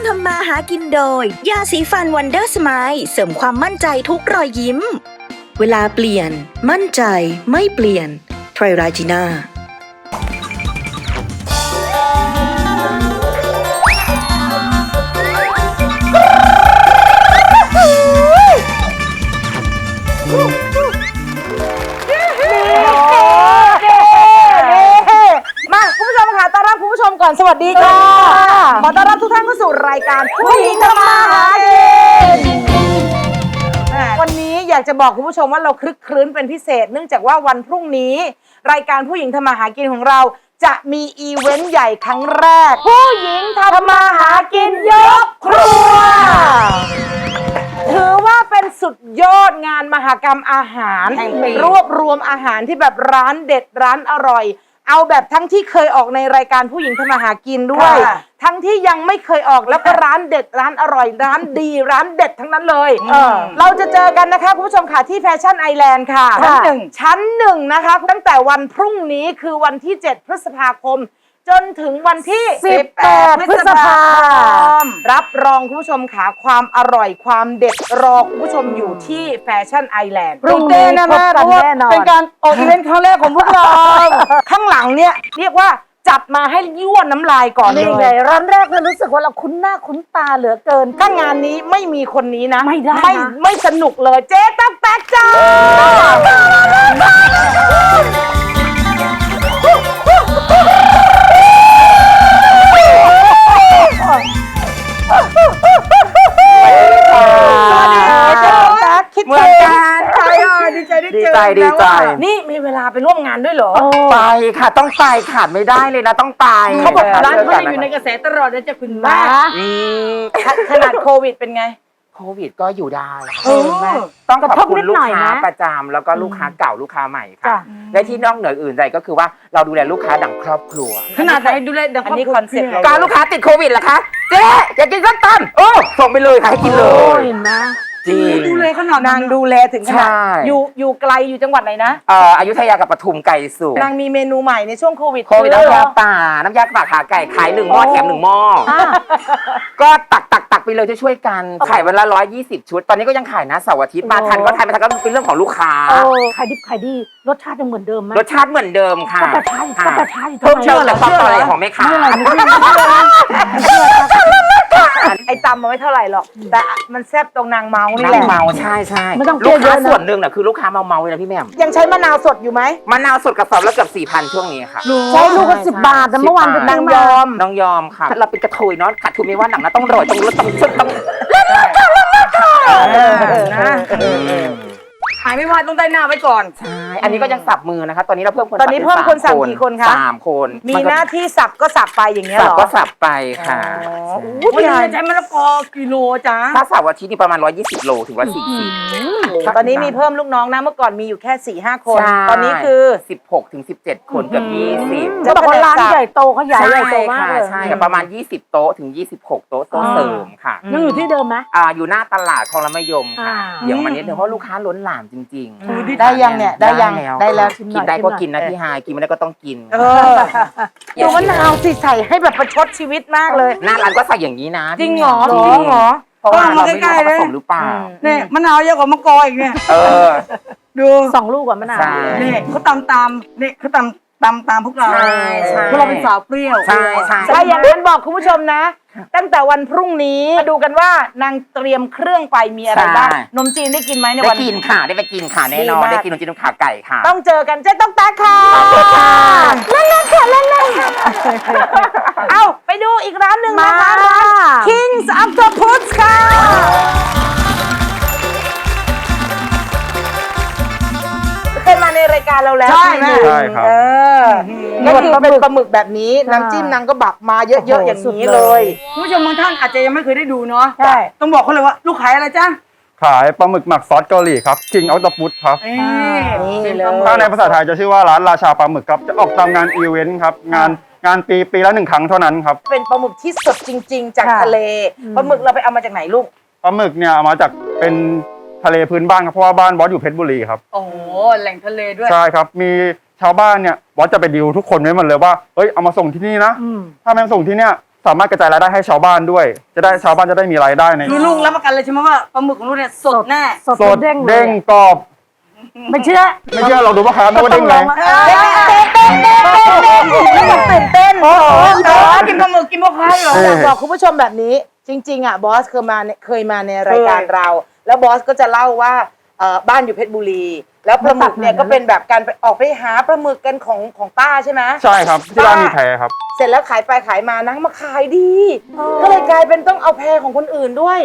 มทำมาหากินโดย ยาสีฟันวันเดอร์สไมล์เสริมความมั่นใจทุกรอยยิ้ม เวลาเปลี่ยน มั่นใจไม่เปลี่ยนไทรราจีน่า ก่อนสวัสดีค่ะ ขอต้อนรับทุกท่านเข้าสู่รายการผู้หญิงทำมาหากินแหมวันนี้อยากจะบอกคุณผู้ชมว่าเราคลึกครื้นเป็นพิเศษ เนื่องจากว่าวันพรุ่งนี้ รายการผู้หญิงทำมาหากินของเราจะมีอีเวนต์ใหญ่ครั้งแรก ผู้หญิงทำมาหากินยกครัว ถือว่าเป็นสุดยอดงานมหกรรมอาหารแห่งปีรวบรวมอาหารที่แบบร้านเด็ดร้านอร่อย เอาแบบทั้งที่เคยออกในรายการผู้หญิงทำมาหากินด้วย ค่ะทั้งที่ยังไม่เคยออกแล้วก็ร้านเด็ดร้านอร่อยร้านดีร้านเด็ดทั้งนั้นเลยเออเราจะเจอกันนะคะคุณผู้ชมค่ะที่แฟชั่นไอแลนด์ค่ะชั้นหนึ่ง ชั้นหนึ่งนะคะ ตั้งแต่วันพรุ่งนี้คือวันที่ 7 พฤษภาคม จนถึงวันที่ 18 พฤษภาคม รับรองคุณผู้ชมค่ะความอร่อยความเด็ดรอคุณผู้ชมอยู่ที่แฟชั่นไอแลนด์พรุ่งนี้นะแม่พบกันเพราะว่าแน่นอนเป็นการออกอีเวนต์ครั้งแรกของพวกเรา ข้างหลังเนี่ยเรียกว่าจัดมาให้ยั่วน้ำลายก่อนเลนี่ไงยร้านแรกเลยรู้สึกว่าเราคุ้นหน้าคุ้นตาเหลือเกินถ้างานนี้ไม่มีคนนี้นะ ไม่ได้นะไม่ไม่สนุกเลยเจ๊ตั๊กแตกจ้า คิดเหมือนกันใจอะดีใจได้เจอดีใจดีใจ แล้วอะนี่มีเวลาไปร่วมงานด้วยเหรอ ไปค่ะต้องไปขาดไม่ได้เลยนะต้องไปเขาบอกร้านเขาจะอยู่ในกระแสตลอดนะจ๊ะคุณแม่อืมขนาดโควิดเป็นไง โควิดก็อยู่ได้เออเห็นไหมต้องขอบกระทบคุนิณดลูหน่กอยค้านะประจำแล้วก็ลูกค้าเก่าลูกค้าใหม่ค่ะ จ้ะ และที่นอกเหนืออื่นใดก็คือว่าเราดูแลลูกค้าดังครอบครัว ขนาดไหนดูแลเดี๋ยวอันนี้คอนเซ็ปต์เราการลูกค้าติดโควิดเหรอคะ เจ๊อยากกินส้มตำโอ้ส่งไปเลยค่ะให้กินเลโอ้ยเห็นไหม จริง ดูแลขนาดนางดูแลถึงขนาดใช่ อยู่อยู่ไกลอยู่จังหวัดไหนนะ เอ่ออยุธยากับปทุมไก่สุกนางมีเมนูใหม่ในช่วงโควิดโควิดอน้ำยาป่า น้ำยาป่าขาไก่ขายหนึ่งหม้อแถมหนึ่งหม้อก็ตักตักตักไปเลยช่วยๆกันขายวันละร้อยยี่สิบชุด ตอนนี้ก็ยังขายนะเสาร์อาทิตย์มาทันก็ทันไม่ทันก็เป็นเรื่องของลูกค้า เออขายดิบขายดีรสชาติยังเหมือนเดิมไหมรสชาติเหมือนเดิมค่ะก็แต่ชาติก็แต่ชาติเพิ่มเติมแต่ความอร่อยของแม่ค้าไอ้ ตำมันไม่เท่าไหร่หรอก แต่มันแซ่บตรงนางเมานี่นั่แหงละ เมาใช่ใช่ไม่ต้องเกลูลียกดเยค้าอะนะ ส่วนหนึ่งน่ะคือลูกค้าเมาเมาๆเลยนะพี่แหม่มยังใช้มะนาวสดอยู่ไหมมะนาวสดกระสอบละเกือบสี่พันช่วงนี้ค่ะใช้ลูกก็สิบบาทแต่เมื่อวานไป10ตั้นางงยยออมมน้องยอมค่ะ เราเป็นกระเทยเนาะขาดทุนไม่ว่าหนังนะต้องโรยต้องลดต้องชุดต้อง เออนะ หายไม่ว่าต้องได้หน้าไว้ก่อน ใช่อันนี้ก็ยังสับมือนะคะ ตอนนี้เราเพิ่มคนตอนนี้เพิ่มคนสั่งกี่คนคะสามคนมีหน้าที่สับก็สับไปอย่างเงี้ยสัเหบรอก็สับไปค่ะอ๋อใช่อู้ยายใช้มะละกอกิโลจ้าถ้าเสาร์อาทิตย์นี่ประมาณ 120 โลถึง140ตอนนี้มีเพิ่มลูกน้องนะเมื่อก่อนมีอยู่แค่4ี่ห้าคนใช่ตอนนี้คือ 16ถึง17 คนเกือบ20จะบอกว่าร้านใหญ่โตเขาใหญ่ใหญ่โตมากค่ะเลยใช่ค่ะประมาณ 20 โต๊ะถึง 26 โต๊ะโต๊ะเสริมค่ะยังอยู่ที่เดิมไหมอ่าอยู่หน้าตลาดคลองละมะยมค่ะอ่าเดี๋ยวมันนิดนึงเพราะลูกค้าล้นหลามจริงๆได้ยังเนี่ยได้ยังแล้วได้แล้วชิมหน่กิอยนได้ชิมหน่ก็อย กินนะพี่ฮายกินไม่ได้ก็ต้องกินเออดูมะนาวสิใส่ให้แบบประชดชีวิตมากเลย หน้าร้านก็ใส่อย่างนี้นะจริงเหรอจจริริงงเหรอ เพราะว่าเราไม่ใกล้รู้ๆว่าผเลยสมหรือเปล่านี่มะนาวเยอะกว่ามะกออีกเนี่ย เออ ดูสองลูกกว่ามะนาว ใช่ นี่เขาตำตามนี่เขาตำตำตามพวกเราใช่ใช่ พวกเราเป็นสาวเปรี้ยว ใช่ใช่ ถ้าอย่างนั้นบอกคุณผู้ชมนะ ตั้งแต่วันพรุ่งนี้มาดูกันว่านางเตรียมเครื่องไปมีอะไรบ้างใช่ นมจีนได้กินไหมในได้วัน กินค่ะ ได้ไปกินค่ะแน่นอน ดีมาก ได้กินขนมจีนขาไก่ค่ะ ต้องเจอกันเจ๊ต้องตาค่ะขอบคุณค่ะ เล่นเล่นๆค่ะเล่นเล่นๆเอาไปดูอีกร้านหนึ่งนะคะร้าน Kings Octopus ค่ะ ในรายการเราแล้วใช่ไหมใช่ครับ เออก็คือเป็นปลาหมึกแบบนี้น้ำจิ้มนางก็บักมาเยอะๆอย่างนี้เลยคุณผู้ชมบางท่านอาจจะยังไม่เคยได้ดูเนาะใช่ต้องบอกเขาเลยว่าลูกขายอะไรจ้าขายปลาหมึกหมักซอสเกาหลีครับ King Octopus ครับนี่เลยถ้าในภาษาไทยจะชื่อว่าร้านราชาปลาหมึกครับจะออกตามงานอีเวนต์ครับงานงานปีปีละหนึ่งครั้งเท่านั้นครับ เป็นปลาหมึกที่สดจริง ๆ จากค่ะทะเลปลาหมึกเราไปเอามาจากไหนลูกปลาหมึกเนี่ยเอามาจากเป็น ทะเลพื้นบ้านครับเพราะว่าบ้านบอสอยู่เพชรบุรีครับโอ้โหแหล่งทะเลด้วย ใช่ครับ มีชาวบ้านเนี่ยบอสจะไปดิวทุกคนไว้หมดเลยว่าเฮ้ยเอามาส่งที่นี่นะอืม ถ้าไม่มาส่งที่เนี่ยสามารถกระจายรายได้ให้ชาวบ้านด้วย จะได้ชาวบ้านจะได้มีรายได้ในคือลุงรับประกันเลยใช่ไหมว่าปลาหมึกของลุงเนี่ยสดแน่ สดสดเด้งเลเด้ยงกรอบไม่เชื่อไม่เชื่อลองดูว่าครับว่าเด้งไหมแล้วมันตื่นเต้นโอ้โหอ๋อกินปลาหมึกกินพวกใครเหรอ อยากบอกคุณผู้ชมแบบนี้จริง ๆ อะ บอสเคยมาเนี่ยเคยมาในรายการเรา แล้วบอสก็จะเล่าว่าบ้านอยู่เพชรบุรีแล้วปลาหมึกเนี่ยก็เป็นแบบการไปออกไปหาปลาหมึกกันของของป้าใช่ไหม ใช่ครับ ที่ร้านมีแพรครับ เสร็จแล้วขายไปขายมานะมาขายดี ก็เลยกลายเป็นต้องเอาแพรของคนอื่นด้วย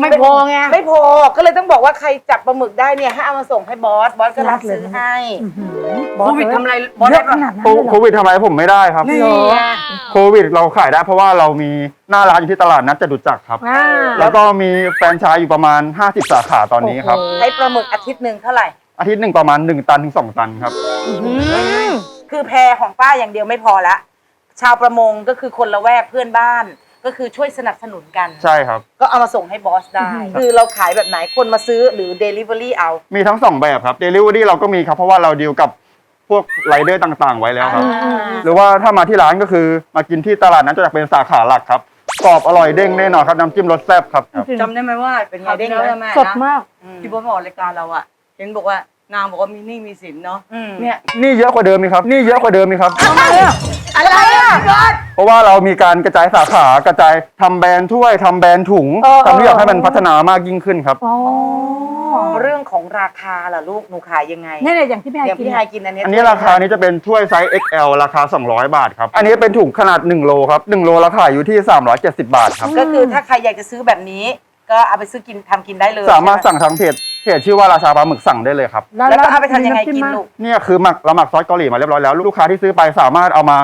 ไม่พอไงไม่พอก็เลยต้องบอกว่าใครจับปลาหมึกได้เนี่ยให้เอามาส่งให้บอสบอสก็รับซื้อให้โควิดทำอะไรบอสได้ปะโควิดทำอะไรผมไม่ได้ครับนี่ไงโควิดเราขายได้เพราะว่าเรามีหน้าร้านอยู่ที่ตลาดนัดจตุจักรครับ แล้วก็มีแฟรนไชส์อยู่ประมาณ 50 สาขาตอนนี้ครับใช้ปลาหมึกอาทิตย์หนึ่งเท่าไหร่ อาทิตย์หนึ่งประมาณ 1 ตันถึง2ตันครับ คือแพรของป้าอย่างเดียวไม่พอละชาวประมงก็คือคนละแวกเพื่อนบ้าน ก็คือช่วยสนับสนุนกัน ใช่ครับ ก็เอามาส่งให้บอสได้ คือเราขายแบบไหนคนมาซื้อหรือ Delivery เอา มีทั้ง 2 แบบครับ Delivery เราก็มีครับ เพราะว่าเราดีลกับพวกไรเดอร์ต่างๆ ไว้แล้วครับ หรือว่าถ้ามาที่ร้านก็คือมากินที่ตลาดนั้นจะเป็นสาขาหลักครับกรอบอร่อยเด้งแน่นอนครับน้ำจิ้มรสแซ่บครับครับจำได้ไหมว่าเป็นไงคราวที่เด้งไหมแล้วแม่นะสดมากที่บอสมาออกรายการเราอะ เห็นบอกว่านางบอกว่ามีหนี้มีสินเนาะอืมเนี่ยนี่เยอะกว่าเดิมไหมครับนี่เยอะกว่าเดิมไหมครับ อะไรอะเพราะว่าเรามีการกระจายสาขากระจายทำแบรนด์ถ้วยทำแบรนด์ถุงเออทำทุกอย่างให้มันพัฒนามากยิ่งขึ้นครับเรื่องของราคาล่ะลูกหนูขายยังไงนี่เลยอย่างที่พี่ไฮอย่างกินพี่ไฮกินอันเนี้ยอันนี้ราคานี้จะเป็นถ้วยไซส์ XL ราคา 200 บาทครับ อันนี้เป็นถุงขนาด 1 โลครับ 1 โลราคาอยู่ที่ 370 บาทครับ ก็คือถ้าใครอยากจะซื้อแบบนี้ ก็เอาไปซื้อกินทำกินได้เลยสามารถใช่ไหสั่งทางเพจ เพจชื่อว่าราชาปลาหมึกสั่งได้เลยครับ แล้วก็เอาไปทำยังไงกินลูก เนี่ยคือหมักเราหมักซอสเกาหลีมาเรียบร้อยแล้ว ลูกค้าที่ซื้อไปสามารถเอามา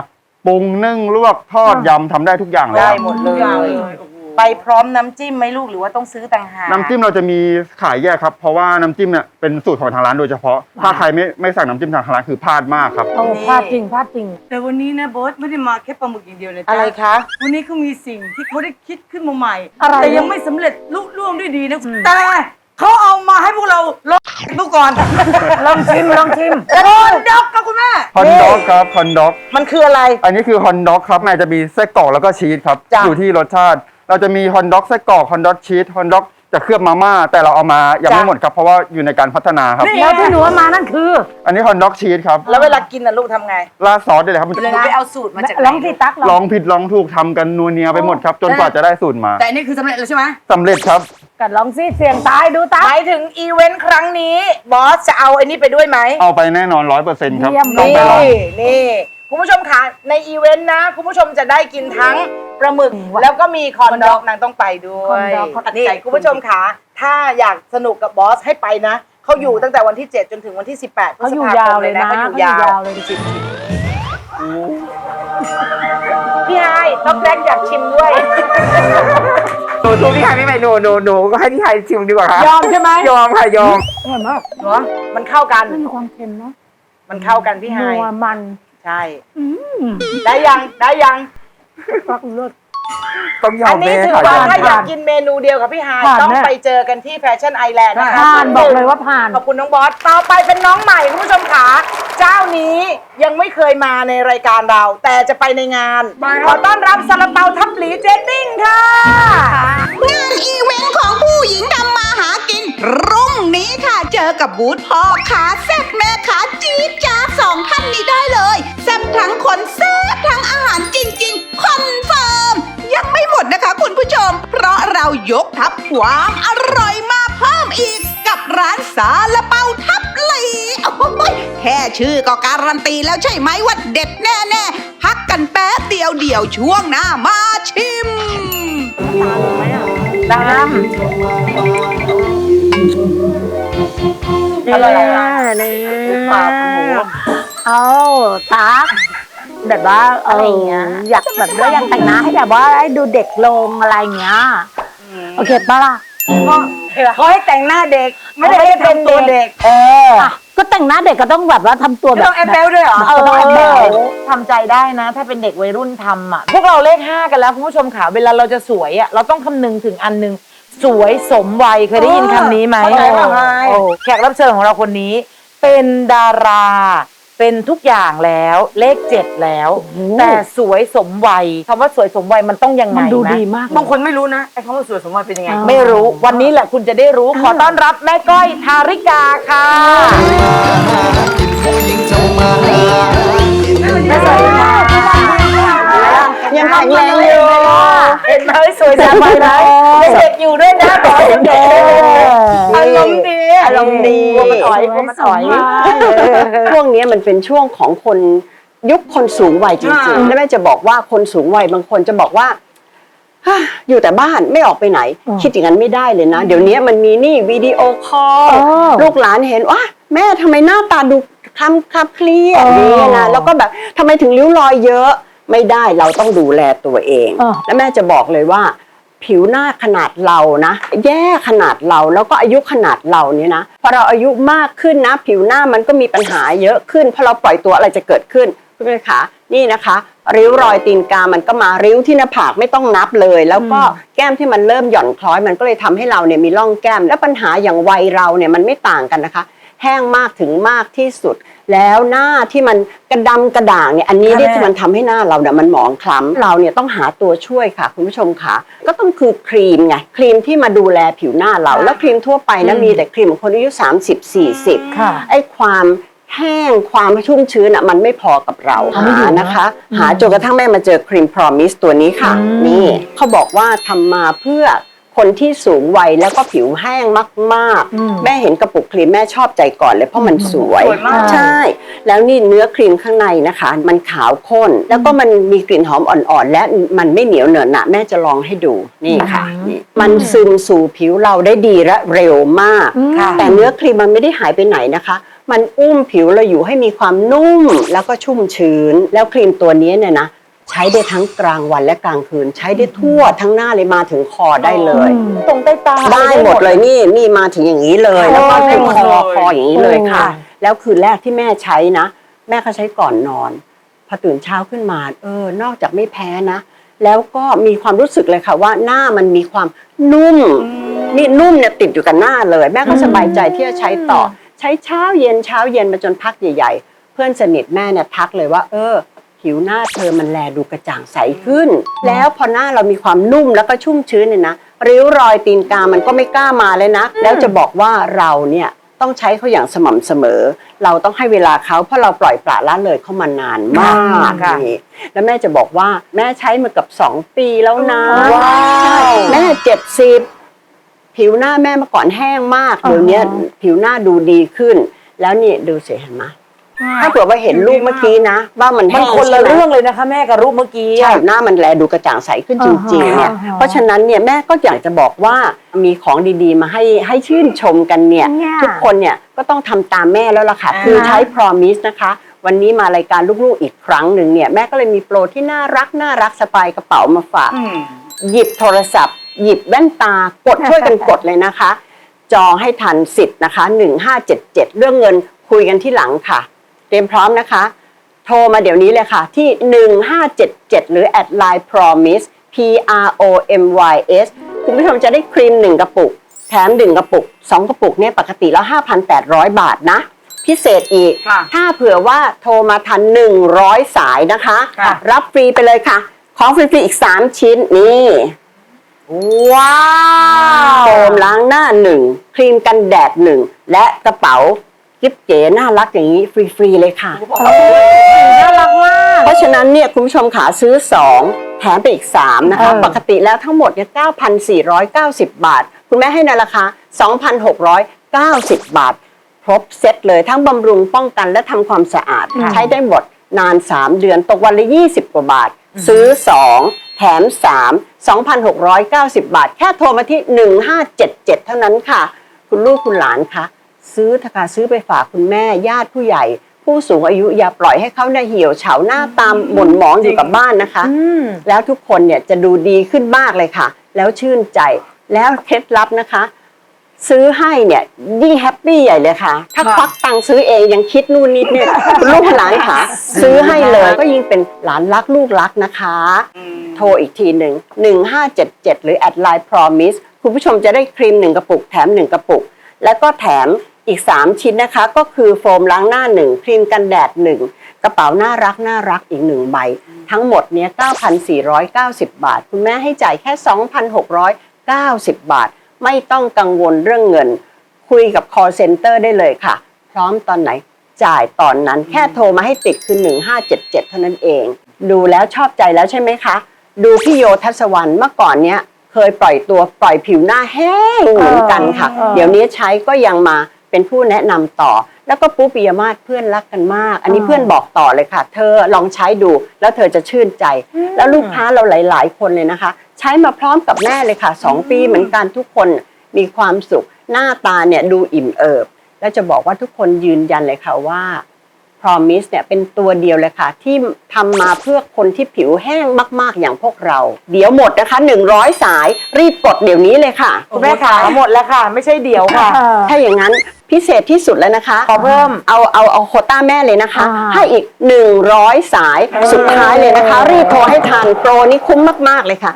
ปรุงนึ่งลวกทอดยำทำได้ทุกอย่างเลยได้ครับหมดเลทุกอย่างย เลยโอ้โห ไปพร้อมน้ำจิ้มไหมลูกหรือว่าต้องซื้อต่างหากน้ำจิ้มเราจะมีขายแยกครับ เพราะว่าน้ำจิ้มเนี่ยเป็นสูตรของทางร้านโดยเฉพาะ ถ้าใครไม่ไม่สั่งน้ำจิ้มทางร้านคือพลาดมากครับ โอ้พลาดจริงพลาดจริง แต่วันนี้นะบอสไม่ได้มาแค่ปลาหมึกอย่างเดียวนะจ๊ะอะไรคะ วันนี้เขามีสิ่งที่เขาได้คิดขึ้นมาใหม่ อะไรแต่ยังไม่สำเร็จลุล่วงด้วยดีนะแต่ เขาเอามาให้พวกเราลองดูก่อนลองชิมลองชิมโดนดอกกับคุณแม่ฮอนด็อกครับฮอนด็อกมันคืออะไร อันนี้คือฮอนด็อกครับในจะมีไส้กรอกแล้วก็ชีสครับ จ้ะ อยู่ที่รสชาติ เราจะมีฮอนด็อกไส้กรอกฮอนด็อกชีสฮอนด็อก จะเคลือบมาม่าแต่เราเอามายังไม่หมดครับเพราะว่าอยู่ในการพัฒนาครับ แล้วที่หนูเอามานั่นคือ อันนี้ฮอนด็อกชีสครับแล้วเวลากินน่ะลูกทำไงราดซอสได้เลยครับหนูไปเอาสูตรมาจากไหนลองสิตักลลอองงผิดลองถูกทำกันนัวเนียไปหมดครับ จนกว่าจะได้สูตรมาแต่อันนี่คือสำเร็จแล้วใช่ไหมสำเร็จครับ กัดลองสิเสียงตายดูตัหกมายถึงอีเวนต์ครั้งนี้บอสจะเอาไอ้นี่ไปด้วยไหมเอาไปแน่นอนร้อยเปอร์เซ็นต์ครับ เยี่ยมต้องนี่ไปลอง นี่ คุณผู้ชมคะในอีเวนต์นะ คุณผู้ชมจะได้กินทั้งปลาหมึก แล้วก็มีคอนด็อกนางต้องไปด้วยนี่คุณผู้ชมคะถ้าอยากสนุกกับบอสให้ไปนะเขาอยู่ตั้งแต่วันที่ 7 จนถึงวันที่ 18พฤเขาษอยู่ภาคยาวมเลยนะเขาอยู่ยาวเลยพี่ไฮต้องแรกอยากชิมด้วย หนูทูพี่ไฮไม่ไปหนูหนูหนูก็ให้พี่ไฮชิมดีกว่าครับยอมใช่ไหมยอมค่ะยอม อร่อยมากเหรอมันเข้ากันไม่มีความเค็มเนาะมันเข้ากันพี่ไฮนัวมัน ใช่ได้ยังได้ยัง ฟักเลือดต้องยออัมนนี้แม่ถือค่ะว่าถ้าอยากผ่านกินเมนูเดียวกับพี่ไฮผ่านต้องแน่ ไปเจอกันที่แฟชั่นไอแลนด์นะคะผ่านบอกเลยว่าผ่าน ขอบคุณน้องบอส ต่อไปเป็นน้องใหม่คุณผู้ชมขาเจ้านี้ยังไม่เคยมาในรายการเรา แต่จะไปในงาน ขอต้อนรับซาลาเปาทับหลีเจนนิ่งค่ะ งานอีเวนต์ของผู้หญิงทำม รุ่งนี้ค่ะเจอกับบูธพ่อขาแซ่บแม่ขาจี๊ดจ้าสองท่านนี้ได้เลยแซ่บทั้งคนแซ่บทั้งอาหารจริงๆคอนเฟิร์มยังไม่หมดนะคะคุณผู้ชม เพราะเรายกทับความอร่อยมาเพิ่มอีก กับร้านสาลาเปาทับหลีโอ้โหแค่ชื่อก็การันตีแล้วใช่ไหมว่าเด็ดแน่ๆพักกันแป๊บเดียวเดียวช่วงหน้ามาชิมตาม นี่เลยเอาตักแบบว่าเอออยากแบบว่าอยากแต่งหน้าให้แบบว่าให้ดูเด็กลงอะไรอย่างเงี้ยโอเคปะล่ะเขาให้แต่งหน้าเด็ก ไม่ได้ให้เป็นตัวเด็ก เอออะก็แต่งหน้าเด็กก็ต้องแบบว่าทำตัวไม่แบบต้องแอปเปิลด้วยเหรอเออต้องแอบแบวทำใจได้นะ ถ้าเป็นเด็กวัยรุ่นทำอะ พวกเราเลขห้ากันแล้วคุณผู้ชมขาเวลาเราจะสวยอะเราต้องคำนึงถึงอันหนึง สวยสมวัยเคยได้ยินคำนี้ไหมเข้าใจป่ะไฮโอ้แขกรับเชิญของเราคนนี้ เป็นดารา เป็นทุกอย่างแล้วเลขเจ็ดแล้ว แต่สวยสมวัยคำว่าสวยสมวัยมันต้องยังไงมันดูนะดีมาก บางคนไม่รู้นะไอ้คำว่าสวยสมวัยเป็นยังไง ไม่รู้วันนี้แหละคุณจะได้รู้ขอต้อนรับแม่ก้อยทาริกาค่ะแม่สวัสดีค่ะ ยังแข็งแรงอยู่เห็นไหมสวยจังเลยนะเด็กอยู่ด้วยนะบอกเด็กอารมณ์ดีอารมณ์ดีกลัวมันถอยกลัวมันถอยช่วงนี้มันเป็นช่วงของคนยุคคนสูงวัยจริงๆแล้วแม่จะบอกว่าคนสูงวัยบางคนจะบอกว่าฮ่าอยู่แต่บ้านไม่ออกไปไหน คิดอย่างนั้นไม่ได้เลยนะ เดี๋ยวนี้มันมีนี่วิดีโอคอลอ๋อลูกหลานเห็นว่าแม่ทำไมหน้าตาดูคล้ำคล้ำเครียดนี่นะแล้วก็แบบทำไมถึงริ้วรอยเยอะ ไม่ได้เราต้องดูแลตัวเอง อ่า แล้วแม่จะบอกเลยว่า ผิวหน้าขนาดเรานะ แย่ขนาดเราแล้วก็อายุขนาดเราเนี่ยนะพอเราอายุมากขึ้นนะ ผิวหน้ามันก็มีปัญหาเยอะขึ้นพอเราปล่อยตัวอะไรจะเกิดขึ้นคุณผู้ชมคะนี่นะคะ ริ้วรอยตีนกา มันก็มาริ้วที่หน้าผากไม่ต้องนับเลย แล้วก็แก้มที่มันเริ่มหย่อนคล้อย มันก็เลยทำให้เราเนี่ยมีร่องแก้ม และปัญหาอย่างวัยเราเนี่ยมันไม่ต่างกันนะคะ แห้งมากถึงมากที่สุด แล้วหน้าที่มันกระดำกระด่างเนี่ยอันนี้เนี่ยค่ะแม่ ที่มันทำให้หน้าเราเนี่ยมันหมองคล้ำเราเนี่ยต้องหาตัวช่วยค่ะ คุณผู้ชมค่ะ ก็ต้องคือครีมไงครีมที่มาดูแลผิวหน้าเรา แล้วครีมทั่วไปนะมีแต่ครีมของคนอายุ30 40 ค่ะ ไอ้ความแห้งความชุ่มชื้นอะมันไม่พอกับเราเอาไม่อยู่หานะนะคะ หาจนกระทั่งแม่มาเจอครีม Promise ตัวนี้ค่ะนี่เขาบอกว่าทำมาเพื่อ คนที่สูงวัยแล้วก็ผิวแห้งมากๆ แม่เห็นกระปุกครีมแม่ชอบใจก่อนเลยเพราะมันสวยสวยมากใช่ แล้วนี่เนื้อครีมข้างในนะคะ มันขาวข้น แล้วก็มันมีกลิ่นหอมอ่อนๆ และมันไม่เหนียวเหนอะหนะแม่จะลองให้ดูนี่ค่ะนี่มันซึมสู่ผิวเราได้ดีและเร็วมากค่ะแต่เนื้อครีมมันไม่ได้หายไปไหนนะคะมันอุ้มผิวเราอยู่ให้มีความนุ่มแล้วก็ชุ่มชื้น แล้วครีมตัวนี้เนี่ยนะ ใช้ได้ทั้งกลางวันและกลางคืน ใช้ได้ทั่วทั้งหน้าเลยมาถึงคอได้เลย ตรงใต้ตาได้หมดเลยนี่นี่มาถึงอย่างนี้เลย แล้วก็ถึงคอคออย่างนี้เลยค่ะ แล้วคืนแรกที่แม่ใช้นะ แม่ก็ใช้ก่อนนอน พอตื่นเช้าขึ้นมา เออ นอกจากไม่แพ้นะ แล้วก็มีความรู้สึกเลยค่ะว่าหน้ามันมีความนุ่ม นี่นุ่มเนี่ยติดอยู่กับหน้าเลย แม่ก็สบายใจที่จะใช้ต่อ ใช้เช้าเย็นเช้าเย็นมาจนพักใหญ่ ๆ เพื่อนสนิทแม่เนี่ยทักเลยว่า เออ ผิวหน้าเธอมันแลดูกระจ่างใสขึ้น แล้วพอหน้าเรามีความนุ่มแล้วก็ชุ่มชื้นเนี่ยนะริ้วรอยตีนกามันก็ไม่กล้ามาเลยนะ แล้วจะบอกว่าเราเนี่ยต้องใช้เขาอย่างสม่ำเสมอ เราต้องให้เวลาเขาเพราะเราปล่อยปละละเลยเขามานานมากค่ะนี่แล้วแม่จะบอกว่าแม่ใช้มากับสองปีแล้วนะว้าวแม่เจ็ดสิบผิวหน้าแม่เมื่อก่อนแห้งมากเดี๋ยวนี้ผิวหน้าดูดีขึ้น แล้วนี่ดูสิเห็นไหม ถ้าเผื่อว่าเห็นรูปเมื่อกี้นะ ว่ามันมันแห้งคนละใช่ไหม เรื่องเลยนะคะ แม่กับรูปเมื่อกี้ใช่อะ หน้ามันแลดูกระจ่างใสขึ้นจริงๆเนี่ย อ่าฮะ เพราะฉะนั้นเนี่ยแม่ก็อยากจะบอกว่ามีของดีๆ มาให้ให้ชื่นชมกันเนี่ย เนี่ยทุกคนเนี่ยก็ต้องทำตามแม่แล้วล่ะค่ะคือใช้ Promise นะคะ วันนี้มารายการลูกๆอีกครั้งหนึ่งเนี่ยแม่ก็เลยมีโปรที่น่ารักน่ารักสปายกระเป๋ามาฝาก หยิบโทรศัพท์ หยิบแว่นตากด ช่วยกันกดเลยนะคะ จองให้ทันสิทธิ์นะคะ 1577 เรื่องเงินคุยกันที่หลังค่ะ เตรียมพร้อมนะคะ โทรมาเดี๋ยวนี้เลยค่ะ ที่ 1577 หรือ at line promise p r o m y s คุณผู้ชมจะได้ครีม 1 กระปุก แถม 1 กระปุก 2 กระปุกเนี่ยปกติแล้ว 5,800 บาทนะ พิเศษอีกค่ะถ้าเผื่อว่าโทรมาทัน 100 สายนะคะ ค่ะรับฟรีไปเลยค่ะ ของฟรีๆอีก 3 ชิ้นนี่ ว้าว โฟมล้างหน้าหนึ่งครีมกันแดดหนึ่งและกระเป๋า กิ๊บเก๋น่ารักอย่างนี้ฟรีๆเลยค่ะ น่ารักมาก เพราะฉะนั้นเนี่ยคุณผู้ชมขาซื้อ 2 แถมไปอีก 3 นะคะเออปกติแล้วทั้งหมดเนี่ย9,490 บาท คุณแม่ให้ในราคา 2,690 บาท ครบเซตเลยทั้งบำรุงป้องกันและทำความสะอาด ใช้ได้หมดนาน 3 เดือนตกวันละ 20 กว่าบาท ซื้อ 2 แถม 3 2,690 บาท แค่โทรมาที่ 1577 เท่านั้นค่ะ คุณลูกคุณหลานคะ ซื้อเถอะค่ะซื้อไปฝากคุณแม่ญาติผู้ใหญ่ ผู้สูงอายุอย่าปล่อยให้เขาเนี่ยเหี่ยวเฉาหน้าตามหม่นหมองอยู่กับบ้านนะคะแล้วทุกคนเนี่ยจะดูดีขึ้นมากเลยค่ะ แล้วชื่นใจแล้วเคล็ดลับนะคะ ซื้อให้เนี่ยยิ่งแฮปปี้ใหญ่เลยค่ะ ถ้าควักตังค์ซื้อเองยังคิดนู่นนิดเนี่ยคุณลูกหลานค่ะ ซื้อให้เลยก็ยิ่งเป็นหลานรักลูกรักนะคะ โทรอีกทีหนึ่ง1577 หรือ at line promise คุณผู้ชมจะได้ครีม 1 กระปุกแถม 1 กระปุก แล้วก็แถม อีก 3 ชิ้นนะคะ ก็คือโฟมล้างหน้า 1 ครีมกันแดด 1 กระเป๋าน่ารักน่ารักอีก 1 ใบ ทั้งหมดเนี้ย9,490 บาท คุณแม่ให้จ่ายแค่ 2,690 บาท ไม่ต้องกังวลเรื่องเงิน คุยกับ call center ได้เลยค่ะ พร้อมตอนไหนจ่ายตอนนั้นแค่โทรมาให้ติดคือ 1577 เท่านั้นเอง ดูแล้วชอบใจแล้วใช่ไหมคะ ดูพี่โยทัศวรรณเมื่อก่อนเนี้ยเคยปล่อยตัวปล่อยผิวหน้าแห้งเหมือนกันค่ะ เดี๋ยวนี้ใช้ก็ยังมา เป็นผู้แนะนำต่อ แล้วก็ปุ๊ปิยมาศเพื่อนรักกันมาก อันนี้เพื่อนบอกต่อเลยค่ะ เธอลองใช้ดู แล้วเธอจะชื่นใจ แล้วลูกค้าเราหลาย ๆ คนเลยนะคะ ใช้มาพร้อมกับแม่เลยค่ะสองปีเหมือนกันทุกคนมีความสุข หน้าตาเนี่ยดูอิ่มเอิบ แล้วจะบอกว่าทุกคนยืนยันเลยค่ะว่า Promise เนี่ยเป็นตัวเดียวเลยค่ะ ที่ทำมาเพื่อคนที่ผิวแห้งมากๆอย่างพวกเรา เดี๋ยวหมดนะคะ 100 สายรีบกดเดี๋ยวนี้เลยค่ะคุณแม่ขาหมดแล้วค่ะ ไม่ใช่เดี๋ยวค่ะ ถ้าอย่างนั้นพิเศษที่สุดแล้วนะคะ ขอเพิ่ม เอาเอาเอาโควต้าแม่เลยนะคะอ่าให้อีก 100 สายสุดท้ายเลยนะคะ รีบโทรให้ทันโปรนี้คุ้มมากๆเลยค่ะ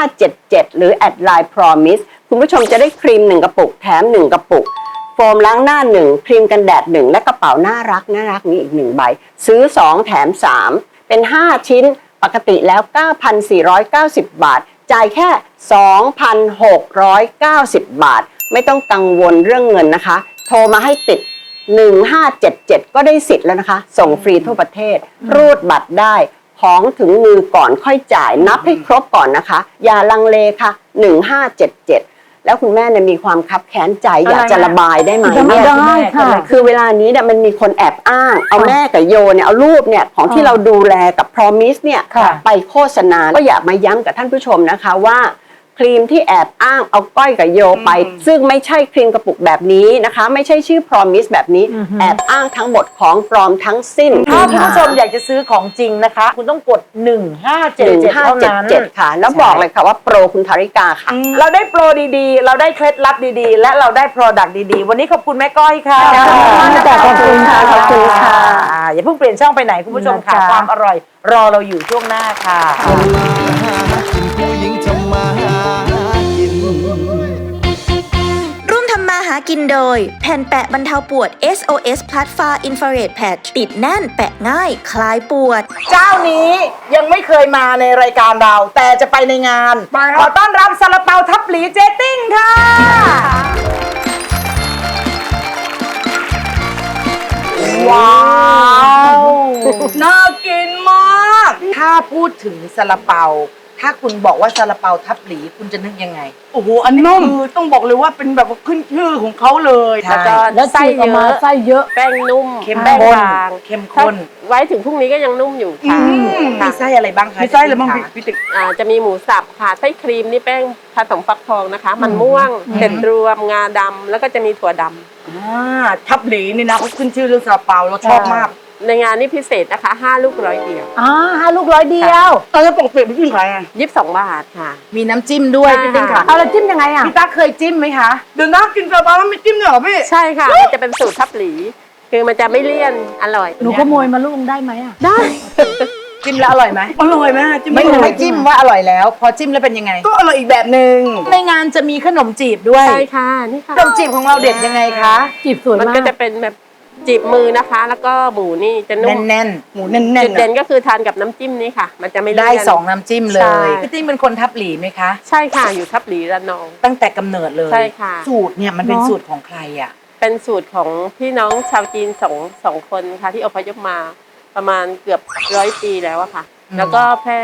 1577 หรือแอดไลน์ promise คุณผู้ชมจะได้ครีม 1 กระปุกแถม 1 กระปุก โฟมล้างหน้า1ครีมกันแดด1และกระเป๋าน่ารักน่ารักนี้อีก1ใบ ซื้อ 2 แถม 3 เป็น 5 ชิ้นปกติแล้ว 9,490 บาท จ่ายแค่ 2,690 บาท ไม่ต้องกังวลเรื่องเงินนะคะ โทรมาให้ติด 1577 ก็ได้สิทธิ์แล้วนะคะ ส่งฟรีทั่วประเทศ รูดบัตรได้ของถึงมือก่อนค่อยจ่ายนับให้ครบก่อนนะคะ อย่าลังเลค่ะ 1577 แล้วคุณแม่เนี่ยมีความคับแค้นใจอยากจะระบายได้ไหมไม่ได้ค่ะ คือเวลานี้เนี่ยมันมีคนแอบอ้าง เอาแม่กับโยเนี่ยเอารูปเนี่ยของที่เราดูแลกับ Promise เนี่ยค่ะ ไปโฆษณาก็อยากมาย้ำกับท่านผู้ชมนะคะว่า ครีมที่แอบอ้างเอาก้อยกับโยไป ซึ่งไม่ใช่ครีมกระปุกแบบนี้นะคะ ไม่ใช่ชื่อ Promise แบบนี้ แอบอ้างทั้งหมดของปลอมทั้งสิ้นถ้าคุณผู้ชมอยากจะซื้อของจริงนะคะ คุณต้องกด 1577เท่านั้น1577ค่ะ แล้วบอกเลยค่ะว่าโปรคุณธาริกาค่ะ เราได้โปรดีๆ เราได้เคล็ดลับดีๆ และเราได้ Product ดีๆ วันนี้ขอบคุณแม่ก้อยค่ะขอบคุณมากค่ะขอบคุณค่ะขอบคุณค่ะอ่าอย่าเพิ่งเปลี่ยนช่องไปไหนคุณผู้ชมค่ะนะคะความอร่อย รอเราอยู่ช่วงหน้าค่ะาหากินโดย แผ่นแปะบรรเทาปวด SOS Plus Far Infrared Patch ติดแน่นแปะง่าย คลายปวด เจ้านี้ยังไม่เคยมาในรายการเรา แต่จะไปในงาน ขอต้อนรับซาลาเปาทับหลีเจติ้งค่ะ ว้าว น่ากินมาก ถ้าพูดถึงซาลาเปา ถ้าคุณบอกว่าซาลาเปาทับหลีคุณจะนึกยังไง โอ้โห อันนี้คือต้องบอกเลยว่าเป็นแบบว่าขึ้นชื่อของเขาเลยใช่แล้วก็แล้วไส้เยอะไส้เยอะ แป้งนุ่มเข้มแป้งข้นบางเข้มถ้าข้นไว้ถึงพรุ่งนี้ก็ยังนุ่มอยู่ค่ะอืมมีค่ะไส้อะไรบ้างคะมีไส้อะไรบ้างคะพี่พี่ติ๊ก อ่าจะมีหมูสับค่ะไส้ครีมนี่แป้งผสมฟักทองนะคะ มันม่วงเห็ดรวมงาดำแล้วก็จะมีถั่วดำ อ่าทับหลีนี่นะเขาขึ้นชื่อเรื่องซาลาเปาเราชอบมาก ในงานนี้พิเศษนะคะ 5 ลูกร้อยเดียวอ่าห้าลูกร้อยเดียว เออปกติพี่พี่ขายไง22บาทค่ะ มีน้ำจิ้มด้วยใช่ พี่ติ้งค่ะเอาแล้วจิ้มยังไงอะ พี่ตั๊กเคยจิ้มไหมคะ เดี๋ยวนะกินซาลาเปาแล้วไม่จิ้มด้วยเหรอพี่ ใช่ค่ะ มันจะเป็นสูตรทับหลี คือมันจะไม่เลี่ยนอร่อยหนูขโมยมาลูกได้ไหมอะ ได้ จิ้มแล้วอร่อยไหมอร่อยไหมจิ้มไม่อร่อยไม่จิ้มว่าอร่อยแล้ว พอจิ้มแล้วเป็นยังไง ก็อร่อยอีกแบบหนึ่งในงานจะมีขนมจีบด้วยใช่ค่ะนี่ค่ะขนมจีบของเราเด็ดยังไงคะ จีบสวยมันมาก็กจะเป็นแบบ จีบมือนะคะ แล้วก็หมูนี่จะนุ่มแน่นหมูแน่นจุดๆเด่อะนก็คือทานกับน้ำจิ้มนี้ค่ะ มันจะไม่ๆได้เลี่ยน สองน้ำจิ้มเลใช่ ยพี่ติ้งเป็นคนทับหลีไหมคะ ใช่ค่ะอยู่ทับหลีระนอง ตั้งแต่กำเนิดเลย ใช่ค่ะ สูตรเนี่ยมันเป็นเนอะ สูตรของใครอะ เป็นสูตรของพี่น้องชาวจีนสองสองคนค่ะ ที่อพยพมาประมาณเกือบร้อยปีแล้วอะค่ะ อืม แล้วก็แพร่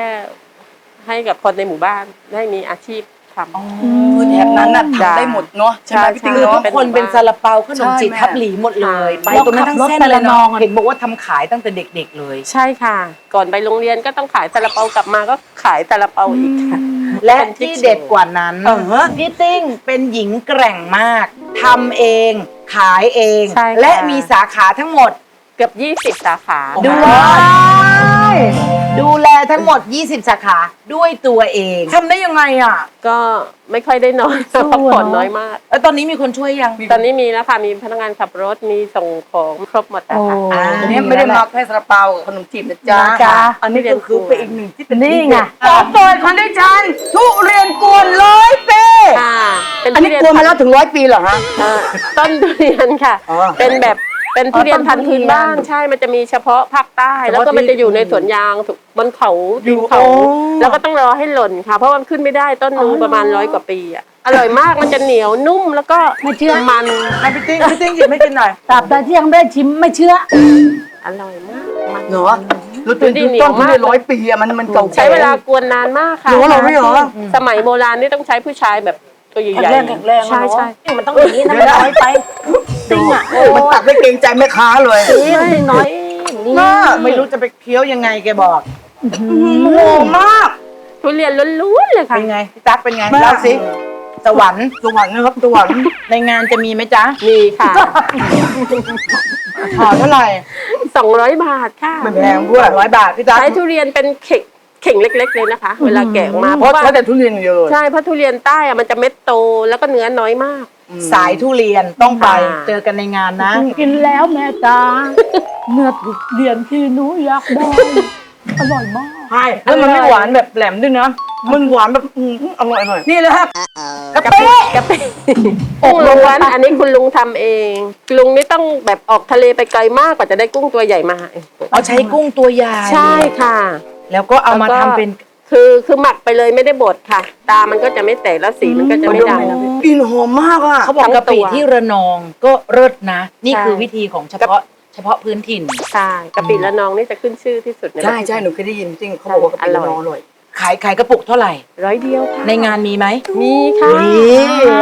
ให้กับคนในหมู่บ้านได้มีอาชีพ ทำคือแถบนั้นน่ะจ้ะทำได้หมดเนาะใช่ไหมใช่พี่ติ๊งคือเนาะทุกคนเป็นซาลาเปาขนมจีบใช่แม่ทับหลีหมดเลย ไปแล้วตรงนั้นทั้งขับรถเส้นไปเลยระนอเนาะงอะเห็นบอกว่าทำขายตั้งแต่เด็ก ๆ เลย ใช่ค่ะ ก่อนไปโรงเรียนก็ต้องขายซาลาเปากลับมาก็ขายซาลาเปาอีกค่ะและเป็นจิ๊กที่ซอว์เด็ดกว่านั้นเออพี่ติ้งเป็นหญิงแกร่งมากทำเองขายเองใช่ค่ะและมีสาขาทั้งหมดเกือบ 20 สาขาดู ดูแลทั้งหมด 20 สาขาด้วยตัวเองทำได้ยังไงอะก็ไม่ค่อยได้นอนสู้พักผ่อนเนอะน้อยมาก แล้วตอนนี้มีคนช่วยยังตอนนี้มีแล้วค่ะมีพนักงานขับรถมีส่งของครบหมดแล้วโอ้ค่ะอ่าอันนี้ไม่ได้มาแค่ซาลาเปากับขนมจีบนะจ๊ะนะจ๊ะ อันนี้ก็คือเป็นอีกหนึ่งที่เป็นนี่ไงของโปรดของดิฉันทุเรียนกวนร้อยเป้ค่ะ เป็นอันทุนี้เรียนกวนมาแล้วถึงร้อยปีเหรอฮะเอ่อต้นทุเรียนค่ะ อ๋อ เป็นแบบ เป็นทุเรียนพันธุ์พื้นบ้านใช่ มันจะมีเฉพาะภาคใต้ แล้วก็มันจะอยู่ในสวนยางถูกบนเขาดินเขาโอ้แล้วก็ต้องรอให้หล่นค่ะ เพราะมันขึ้นไม่ได้ต้นนึงประมาณร้อยกว่าปีอะอร่อยมากมันจะเหนียวนุ่มแล้วก็ไม่เชื่อมันให้พี่ติ้งพี่ติ้งหยิบไม่กินหน่อยตราบใดที่ยังไม่ได้ชิมไม่เชื่ออร่อยมากมันเหรอรู้ตึงดีเหนียวต้นทุเรียนมากร้อยปีอะมันมันเก่าแก่ใช้เวลากวนนานมากค่ะหนูว่าเราไม่เหรอสมัยโบราณนี่ต้องใช้ผู้ชายแบบตัวใหญ่ๆแข็งแรงแข็งแรงอะใช่เนาะใช่มันต้องอย่างนี้นะน้อยไป ติ้งอะมันตัดได้เกรงใจแม่ค้าเลยติ้งน้อยอย่างนี้ไม่รู้จะไปเคี้ยวยังไงแกบอกโอ้มากทุเรียนล้วนๆเลยค่ะเป็นไงพี่ตั๊กเป็นไงแม่เล่าสิสวรรค์สวรรค์นะครับสวรรค์ในงานจะมีไหมจ๊ะมีค่ะห่อเท่าไหร่สองร้อยบาทค่ะไม่แพงด้วยร้อยบาทพี่ตั๊กใช้ทุเรียนเป็นเข่งเข่งเล็ก ๆ เลยนะคะ เวลาแกะออกมาเพเพราะราะว่าใช้แต่ทุเรียนอย่างเดียวเลยใช่เพราะทุเรียนใต้อะมันจะเม็ดโตแล้วก็เนื้อน้อยมาก สายทุเรียนต้องไปค่ะเจอกันในงานนะ กินแล้วแม่จ้าเนื้อทุเรียนที่หนูอยากได้อร่อยมาก ใช่แล้วมันไม่หวานแบบแหลมด้วยนะ มันหวานแบบอืมอร่อยอร่อยนี่เลยฮะกะปิกะปิกุ้งล้วนอันนี้คุณลุงทำเอง ลุงนี่ต้องแบบออกทะเลไปไกลมากกว่าจะได้กุ้งตัวใหญ่มา เอาใช้กุ้งตัวใหญ่ใช่ค่ะ แล้วก็เอามาแล้วก็ ทำเป็น คือคือหมักไปเลยไม่ได้บดค่ะ ตามันก็จะไม่แตกแล้วสีมันก็จะไม่ดำกลิ่นหอมมากอะเขาบอกทั้งกะปิตัวที่ระนองก็เลิศนะ นี่ใช่คือวิธีของเฉพาะเฉพาะพื้นถิ่นใช่กะปิละนองนี่จะขึ้นชื่อที่สุดในใช่ใช่หนูเคยได้ยินจริงเขาบอกว่ากะปิละนองอร่อยขายขายกระปุกเท่าไหร่ร้อยเดียวค่ะในงานมีไหมมีค่ะนี่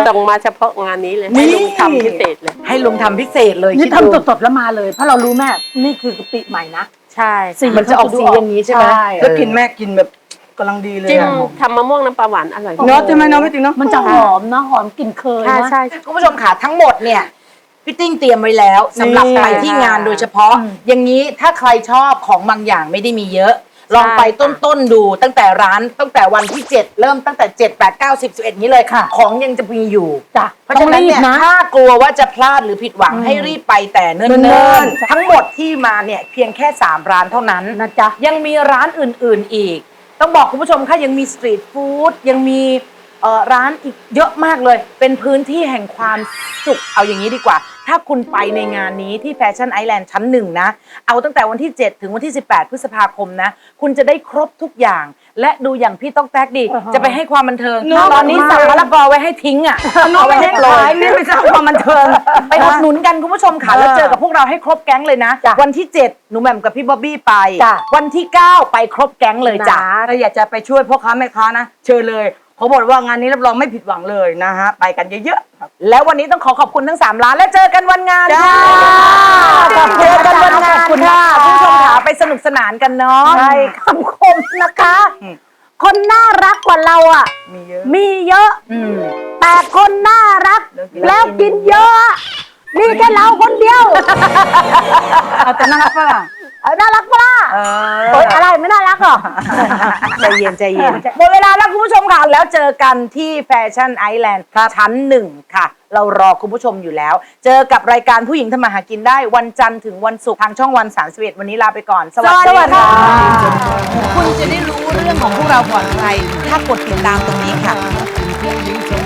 ส่งมาเฉพาะงานนี้เลยให้ลุงทำพิเศษเลย ให้ลุงทำพิเศษเลยนี่คิดดูทำสดๆแล้วมาเลย เพราะเรารู้แม่นี่คือกะปิใหม่นะใช่สีมันจะออกสีอย่างนี้ใช่ไหมแล้วกินแม่กินแบบ กำลังดีเลยจิ้มอะทำมะม่วงน้ำปลาหวานอร่อยเนาะใช่ไหมเนาะไม่จริงเนาะมันจะหอมนะหอมกลิ่นเคยใช่นะใช่ คุณผู้ชมค่ะทั้งหมดเนี่ยพี่ติ้งเตรียมไว้แล้วสำหรับนี่ ไปที่งานโดยเฉพาะ อย่างนี้ถ้าใครชอบของบางอย่างไม่ได้มีเยอะ ลองไปต้นต้นๆดู ตั้งแต่ร้านตั้งแต่วันที่ 7 เริ่มตั้งแต่ 7 8 9 10 11 นี้เลยค่ะ ของยังจะมีอยู่ จ้ะเพราะฉะนั้นเนี่ยต้องรีบนะ ถ้ากลัวว่าจะพลาดหรือผิดหวังให้รีบไปแต่เนิ่เนิ่นนๆทั้งหมดที่มาเนี่ยเพียงแค่ 3 ร้านเท่านั้น นะจ๊ะ ยังมีร้านอื่นๆอีก ต้องบอกคุณผู้ชมค่ะยังมีสตรีทฟู้ดยังมี เอ่อร้านอีกเยอะมากเลย เป็นพื้นที่แห่งความสุขเอาอย่างนี้ดีกว่า ถ้าคุณไปในงานนี้ที่แฟชั่นไอแลนด์ชั้นหนึ่งนะ เอาตั้งแต่วันที่ 7 ถึงวันที่ 18 พฤษภาคมนะ คุณจะได้ครบทุกอย่าง และดูอย่างพี่ต้องแตกดิอ่าฮะจะไปให้ความบันเทิงเนอะตอนนี้สั่งมะละกอไว้ให้ทิ้งอะเอาไว้ให้โปรย นี่ไม่ใช่ความบันเทิง ไปอุดหนุนกันคุณผู้ชมค่ะแล้วเจอกับพวกเราให้ครบแก๊งเลยนะ จ้ะวันที่ 7 หนูแหม่มกับพี่บ๊อบบี้ไป จ้ะ วันที่ 9 ไปครบแก๊งเลยจ้ะ ถ้าอยากจะไปช่วยพ่อค้าแม่ค้านะ เชิญเลย เขาบอกว่างานนี้รับรองไม่ผิดหวังเลยนะฮะ ไปกันเยอะๆครับ แล้ววันนี้ต้องขอขอบคุณทั้ง 3 ร้านและเจอกันวันงานจ้าค่ะเจอกันวันงานคุณค่ะคุณผู้ชมค่ะไปสนุกสนานกันเนาะใช่คำคมนะคะ คนน่ารักกว่าเราอะ มีเยอะมีเยอะอืมแต่คนน่ารัก แล้วกินเยอะอะนี่แค่เราคนเดียวเอาแต่น่ารักปะล่ะ เออน่ารักปะล่ะเออโอ๊ยอะไรไม่น่ารักหรอ ใจเย็นใจเย็น หมดเวลาแล้วคุณผู้ชมค่ะ แล้วเจอกันที่แฟชั่นไอแลนด์ชั้นหนึ่งค่ะ เรารอคุณผู้ชมอยู่แล้ว เจอกับรายการผู้หญิงทำมาหากินได้วันจันทร์ถึงวันศุกร์ทางช่องวัน 31 วันนี้ลาไปก่อน สวัสดีค่ะคุณจะได้รู้เรื่องของพวกเราก่อนใคร ถ้ากดติดตามตรงนี้ค่ะ ผู้หญิงทำมา